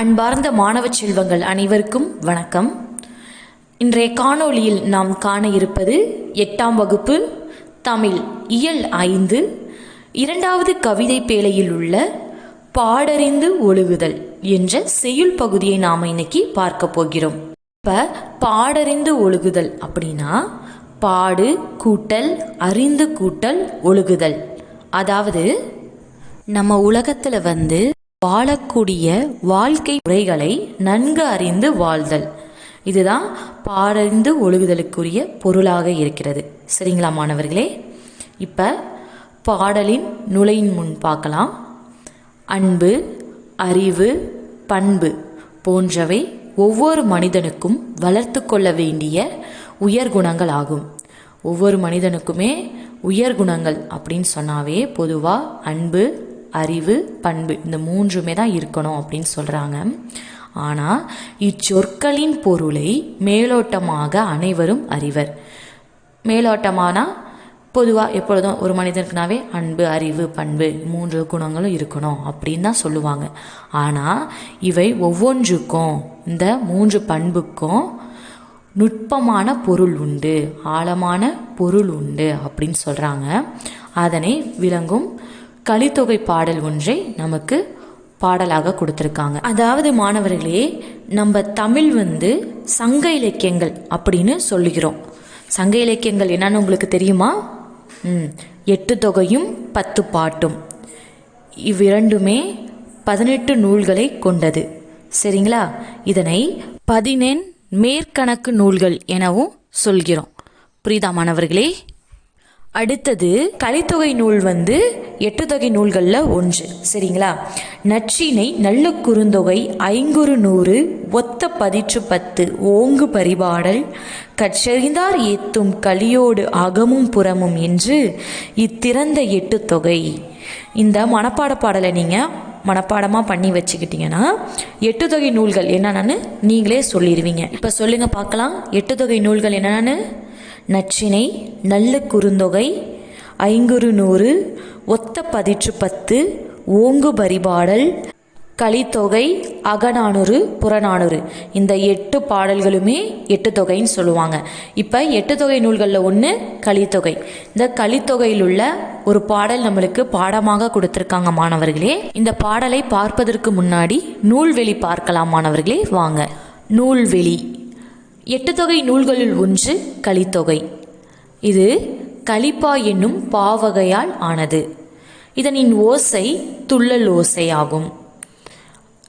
அன்பார்ந்த மாணவ செல்வங்கள் அனைவருக்கும் வணக்கம். இன்றைய காணொளியில் நாம் காண இருப்பது எட்டாம் வகுப்பு தமிழ் இயல் ஐந்து இரண்டாவது கவிதை பேழையில் உள்ள பாடறிந்து ஒழுகுதல் என்ற செய்யுள் பகுதியை நாம் இன்னைக்கு பார்க்க போகிறோம். இப்போ பாடறிந்து ஒழுகுதல் அப்படின்னா பாடு கூட்டல் அறிந்து கூட்டல் ஒழுகுதல். அதாவது நம்ம உலகத்தில் வந்து வாழக்கூடிய வாழ்க்கை முறைகளை நன்கு அறிந்து வாழ்தல். இதுதான் பாடறிந்து ஒழுகுதலுக்குரிய பொருளாக இருக்கிறது. சரிங்களா மாணவர்களே? இப்போ பாடலின் நுழையின் முன் பார்க்கலாம். அன்பு அறிவு பண்பு போன்றவை ஒவ்வொரு மனிதனுக்கும் வளர்த்து கொள்ள வேண்டிய உயர்குணங்கள் ஆகும். ஒவ்வொரு மனிதனுக்குமே உயர்குணங்கள் அப்படின்னு சொன்னாவே பொதுவாக அன்பு அறிவு பண்பு இந்த மூன்றுமே தான் இருக்கணும் அப்படின்னு சொல்கிறாங்க ஆனால் இச்சொற்களின் பொருளை மேலோட்டமாக அனைவரும் அறிவர். மேலோட்டமானா பொதுவாக எப்பொழுதும் ஒரு மனிதனுக்குனாவே அன்பு அறிவு பண்பு மூன்று குணங்களும் இருக்கணும் அப்படின்னு தான் சொல்லுவாங்க. ஆனால் இவை ஒவ்வொன்றுக்கும் இந்த மூன்று பண்புக்கும் நுட்பமான பொருள் உண்டு ஆழமான பொருள் உண்டு அப்படின்னு சொல்கிறாங்க அதனை விளங்கும் கலித்தொகை பாடல் ஒன்றை நமக்கு பாடலாக கொடுத்துருக்காங்க. அதாவது மாணவர்களே நம்ம தமிழ் வந்து சங்க இலக்கியங்கள் அப்படின்னு சொல்லுகிறோம். சங்க இலக்கியங்கள் என்னன்னு உங்களுக்கு தெரியுமா? ம் எட்டு தொகையும் பத்து பாட்டும். இவ்விரண்டுமே பதினெட்டு நூல்களை கொண்டது. சரிங்களா? இதனை பதினெண் மேற்கணக்கு நூல்கள் எனவும் சொல்கிறோம். புரியுதா மாணவர்களே? அடுத்தது கலித்தொகை நூல் வந்து எட்டு தொகை நூல்களில் ஒன்று. சரிங்களா? நற்றினை நல்ல குறுந்தொகை ஐங்குறு நூறு ஒத்த பதிற்று பத்து ஓங்கு பரிபாடல் கற்றறிந்தார் ஏத்தும் கலியோடு அகமும் புறமும் என்று இத்திறந்த எட்டு தொகை இந்த மனப்பாட பாடலை நீங்கள் மனப்பாடமாக பண்ணி வச்சுக்கிட்டிங்கன்னா எட்டு தொகை நூல்கள் என்னென்னு நீங்களே சொல்லிடுவீங்க இப்போ சொல்லுங்கள் பார்க்கலாம். எட்டு தொகை நூல்கள் என்னென்னு நச்சினை நல்ல குறுந்தொகை ஐங்குறு நூறு ஒத்த பதிற்று பத்து ஓங்கு பரிபாடல் கலித்தொகை அகநானூறு புறநானூறு. இந்த எட்டு பாடல்களுமே எட்டு தொகைன்னு சொல்லுவாங்க. இப்போ எட்டு தொகை நூல்களில் ஒன்று கலித்தொகை இந்த கலித்தொகையில் உள்ள ஒரு பாடல் நம்மளுக்கு பாடமாக கொடுத்துருக்காங்க மாணவர்களே. இந்த பாடலை பார்ப்பதற்கு முன்னாடி நூல்வெளி பார்க்கலாம் மாணவர்களே. வாங்க. நூல்வெளி. எட்டு தொகை நூல்களில் ஒன்று கலித்தொகை இது கலிப்பா என்னும் பாவகையால் ஆனது. இதனின் ஓசை துள்ளல் ஓசை ஆகும்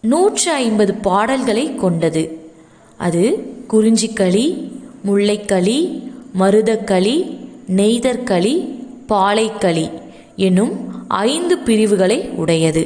நூற்று ஐம்பது பாடல்களை கொண்டது. அது குறிஞ்சிக்களி முல்லைக்களி மருதக்களி நெய்தற்களி பாலைக்களி என்னும் ஐந்து பிரிவுகளை உடையது.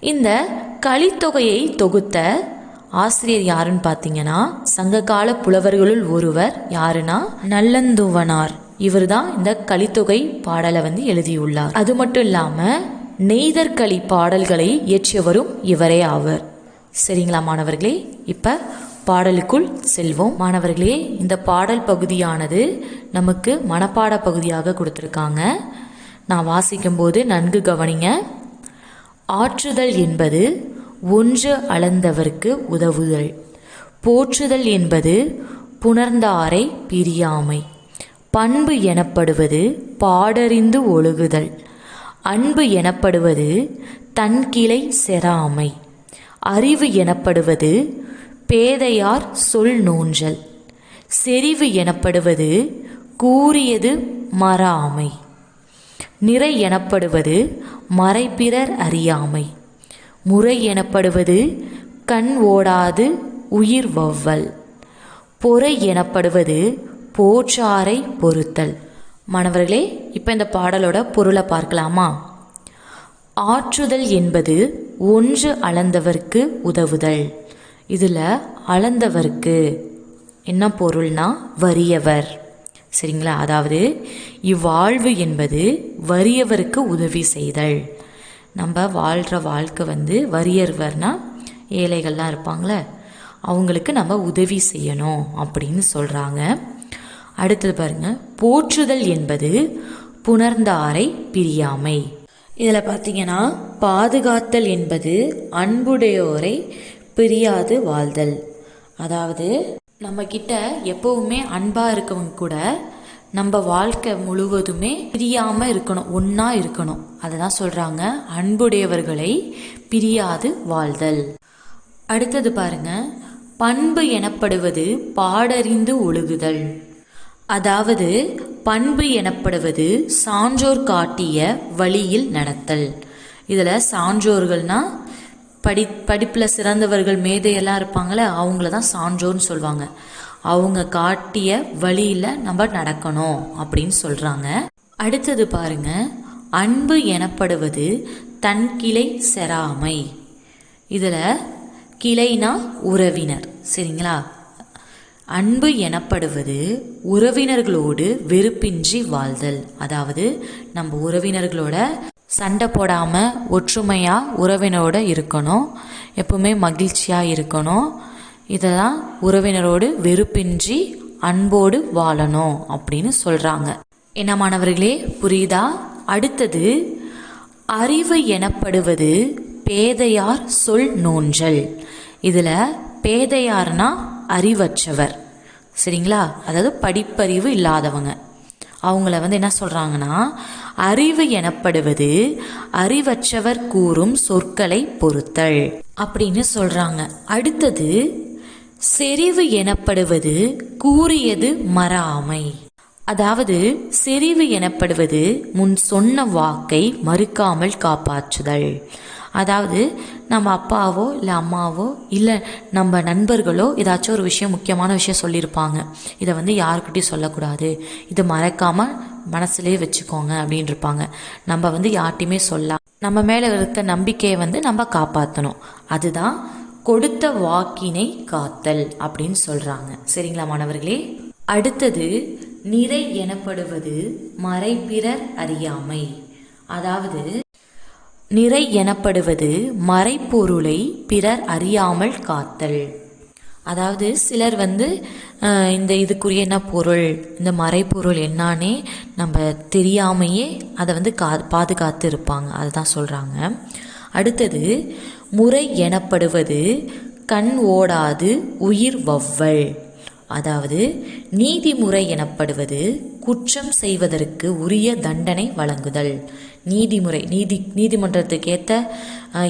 இந்த கலித்தொகையை தொகுத்த ஆசிரியர் யாருன்னு பார்த்தீங்கன்னா சங்ககால புலவர்களுள் ஒருவர் யாருன்னா நல்லந்துவனார். இவர் தான் இந்த கலித்தொகை பாடலை வந்து எழுதியுள்ளார். அது மட்டும் இல்லாமல் நெய்தற்களி பாடல்களை இயற்றியவரும் இவரே ஆவர். சரிங்களா மாணவர்களே? இப்போ பாடலுக்குள் செல்வோம். மாணவர்களே இந்த பாடல் பகுதியானது நமக்கு மனப்பாட பகுதியாக கொடுத்துருக்காங்க. நான் வாசிக்கும்போது நன்கு கவனிங்க. ஆற்றுதல் என்பது ஒன்று அளந்தவர்க்கு உதவுதல். போற்றுதல் என்பது புணர்ந்தாரை பிரியாமை. பண்பு எனப்படுவது பாடறிந்து ஒழுகுதல். அன்பு எனப்படுவது தன்கிளை செராமை அறிவு எனப்படுவது பேதையார் சொல் நோன்றல். செறிவு எனப்படுவது கூறியது மறாமை. நிறை எனப்படுவது மறைப்பிறர் அறியாமை. முறை எனப்படுவது கண் ஓடாது உயிர் வவ்வல். பொறை எனப்படுவது போற்றாரை பொறுத்தல். மாணவர்களே இப்போ இந்த பாடலோட பொருளை பார்க்கலாமா? ஆற்றுதல் என்பது ஒன்று அளந்தவர்க்கு உதவுதல். இதில் அளந்தவர்க்கு என்ன பொருள்னா வறியவர். சரிங்களா? அதாவது இவ்வாழ்வு என்பது வறியவருக்கு உதவி செய்தல். நம்ம வாழ்கிற வாழ்க்கை வந்து வறியர்வர்னா ஏழைகள்லாம் இருப்பாங்களே அவங்களுக்கு நம்ம உதவி செய்யணும் அப்படின்னு சொல்கிறாங்க அடுத்தது பாருங்க போற்றுதல் என்பது புணர்ந்தாரை பிரியாமை. இதில் பார்த்தீங்கன்னா பாதுகாத்தல் என்பது அன்புடையோரை பிரியாது வாழ்தல். அதாவது நம்ம கிட்ட எப்பவுமே அன்பாக இருக்கவங்க கூட நம்ம வாழ்க்கை முழுவதுமே பிரியாமல் இருக்கணும் ஒன்றா இருக்கணும். அதை தான் சொல்கிறாங்க அன்புடையவர்களை பிரியாது வாழ்தல். அடுத்தது பாருங்க. பண்பு எனப்படுவது பாடறிந்து ஒழுகுதல். அதாவது பண்பு எனப்படுவது சான்றோர் காட்டிய வழியில் நடத்தல். இதில் சான்றோர்கள்னால் படி படிப்பில் சிறந்தவர்கள் மேதையெல்லாம் இருப்பாங்களே அவங்கள தான் சான்றோர்னு சொல்லுவாங்க அவங்க காட்டிய வழியில் நம்ம நடக்கணும் அப்படின்னு சொல்கிறாங்க அடுத்தது பாருங்க. அன்பு எனப்படுவது தன் கிளை செராமை இதில் கிளைனா உறவினர். சரிங்களா? அன்பு எனப்படுவது உறவினர்களோடு வெறுப்பின்றி வாழ்தல். அதாவது நம்ம உறவினர்களோட சண்டை போடாமல் ஒற்றுமையாக உறவினரோட இருக்கணும். எப்பவுமே மகிழ்ச்சியாக இருக்கணும். இதெல்லாம் உறவினரோடு வெறுப்பின்றி அன்போடு வாழணும் அப்படின்னு சொல்கிறாங்க என்ன மாணவர்களே புரியுதா? அடுத்தது அறிவு எனப்படுவது பேதையார் சொல் நோன்றல். இதில் பேதையார்னா அறிவற்றவர். சரிங்களா? அதாவது படிப்பறிவு இல்லாதவங்க. அவங்கள வந்து என்ன சொல்கிறாங்கன்னா அறிவு எனப்படுவது அறிவற்றவர் கூறும் சொற்களை பொறுத்தல் அப்படின்னு சொல்கிறாங்க அடுத்தது செறிவு எனப்படுவது கூறியது மறாமை. அதாவது செறிவு எனப்படுவது முன் சொன்ன வாக்கை மறுக்காமல் காப்பாற்றுதல். அதாவது நம்ம அப்பாவோ இல்லை அம்மாவோ இல்லை நம்ம நண்பர்களோ ஏதாச்சும் ஒரு விஷயம் முக்கியமான விஷயம் சொல்லியிருப்பாங்க. இதை வந்து யாருக்கிட்டையும் சொல்லக்கூடாது. இதை மறக்காம மனசுலேயே வச்சுக்கோங்க அப்படின்னு இருப்பாங்க நம்ம வந்து யார்ட்டையுமே சொல்லலாம் நம்ம மேலே இருக்க நம்பிக்கையை வந்து நம்ம காப்பாற்றணும் அதுதான் கொடுத்த வாக்கினை காத்தல் அப்படின்னு சொல்றாங்க. சரிங்களா மாணவர்களே? அடுத்தது நிறை எனப்படுவது மறைப்பிறர் அறியாமை. அதாவது நிறை எனப்படுவது மறைப்பொருளை பிறர் அறியாமல் காத்தல். அதாவது சிலர் வந்து இந்த இதுக்குரிய என்ன பொருள் இந்த மறைப்பொருள் என்னானே நம்ம தெரியாமையே அதை வந்து கா பாதுகாத்து இருப்பாங்க. அதுதான் சொல்கிறாங்க அடுத்தது முறை எனப்படுவது கண் ஓடாது உயிர் வவ்வல். அதாவது நீதிமுறை எனப்படுவது குற்றம் செய்வதற்கு உரிய தண்டனை வழங்குதல். நீதிமுறை நீதி நீதிமன்றத்துக்கு ஏற்ற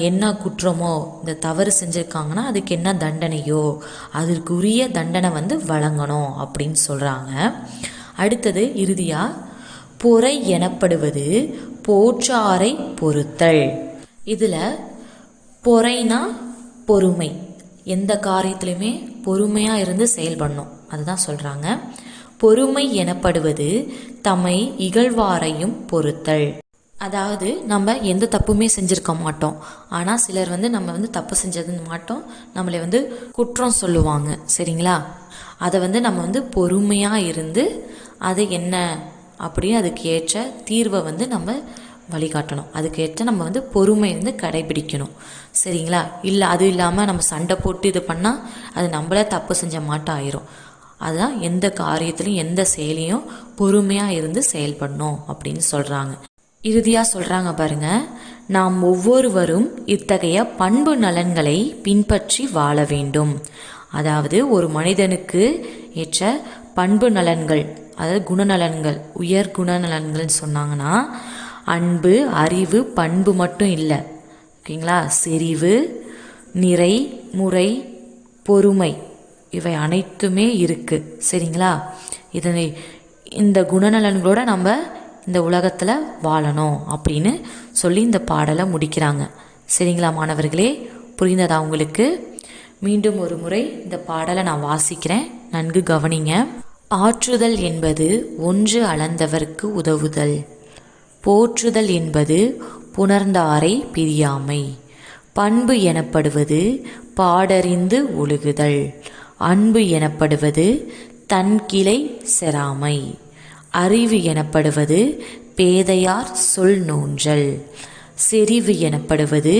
என்ன குற்றமோ இந்த தவறு செஞ்சுருக்காங்கன்னா அதுக்கு என்ன தண்டனையோ அதற்கு உரிய தண்டனை வந்து வழங்கணும் அப்படின்னு சொல்கிறாங்க அடுத்தது இறுதியாக பொறை எனப்படுவது போற்றாரை பொறுத்தல். இதில் பொறைனா பொறுமை. எந்த காரியத்திலையுமே பொறுமையாக இருந்து செயல்படணும் அதுதான் சொல்கிறாங்க பொறுமை எனப்படுவது தம்மை இகழ்வாரையும் பொறுத்தல். அதாவது நம்ம எந்த தப்புமே செஞ்சுருக்க மாட்டோம். ஆனால் சிலர் வந்து நம்ம வந்து தப்பு செஞ்சது மாட்டோம். நம்மளை வந்து குற்றம் சொல்லுவாங்க. சரிங்களா? அதை வந்து நம்ம வந்து பொறுமையாக இருந்து அது என்ன அப்படின்னு அதுக்கு ஏற்ற தீர்வை வந்து நம்ம வழிகாட்டணும். அதுக்கேற்ற நம்ம வந்து பொறுமை வந்து கடைபிடிக்கணும். சரிங்களா? இல்லை அது இல்லாமல் நம்ம சண்டை போட்டு இது பண்ணால் அது நம்மளே தப்பு செஞ்ச மாட்டம் ஆயிரும். அதுதான் எந்த காரியத்திலையும் எந்த செயலையும் பொறுமையாக இருந்து செயல்படணும் அப்படின்னு சொல்கிறாங்க இறுதியாக சொல்கிறாங்க பாருங்க நாம் ஒவ்வொருவரும் இத்தகைய பண்பு நலன்களை பின்பற்றி வாழ வேண்டும். அதாவது ஒரு மனிதனுக்கு ஏற்ற பண்பு நலன்கள் அதாவது குணநலன்கள் உயர் குணநலன்கள்னு சொன்னாங்கன்னா அன்பு அறிவு பண்பு மட்டும் இல்லை. ஓகேங்களா? செறிவு நிறை முறை பொறுமை. இவை அனைத்துமே இருக்குது சரிங்களா? இதனை இந்த குணநலன்களோட நம்ம இந்த உலகத்தில் வாழணும் அப்படின்னு சொல்லி இந்த பாடலை முடிக்கிறாங்க. சரிங்களா மாணவர்களே? புரிந்ததா உங்களுக்கு? மீண்டும் ஒரு முறை இந்த பாடலை நான் வாசிக்கிறேன். நன்கு கவனிங்க. ஆற்றுதல் என்பது ஒன்று அளந்தவர்க்கு உதவுதல். போற்றுதல் என்பது புணர்ந்தாரை பிரியாமை. பண்பு எனப்படுவது பாடறிந்து ஒழுகுதல். அன்பு எனப்படுவது தன்கிளை செராமை அறிவு எனப்படுவது பேதையார் சொல் நோன்றல். செறிவு எனப்படுவது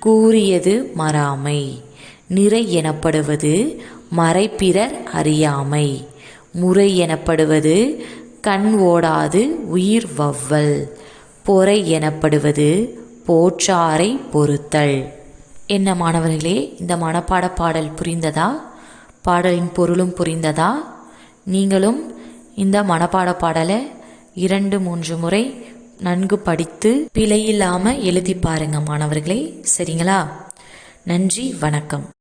கூறியது மறாமை. நிறை எனப்படுவது மறைப்பிறர் அறியாமை. முறை எனப்படுவது கண் ஓடாது உயிர் வவ்வல். பொறை எனப்படுவது போற்றாரை பொறுத்தல். என்ன மாணவர்களே இந்த மனப்பாட பாடல் புரிந்ததா? பாடலின் பொருளும் புரிந்ததா? நீங்களும் இந்த மனப்பாட பாடலை இரண்டு மூன்று முறை நன்கு படித்து பிழையில்லாமல் எழுதி பாருங்க மாணவர்களே. சரிங்களா? நன்றி வணக்கம்.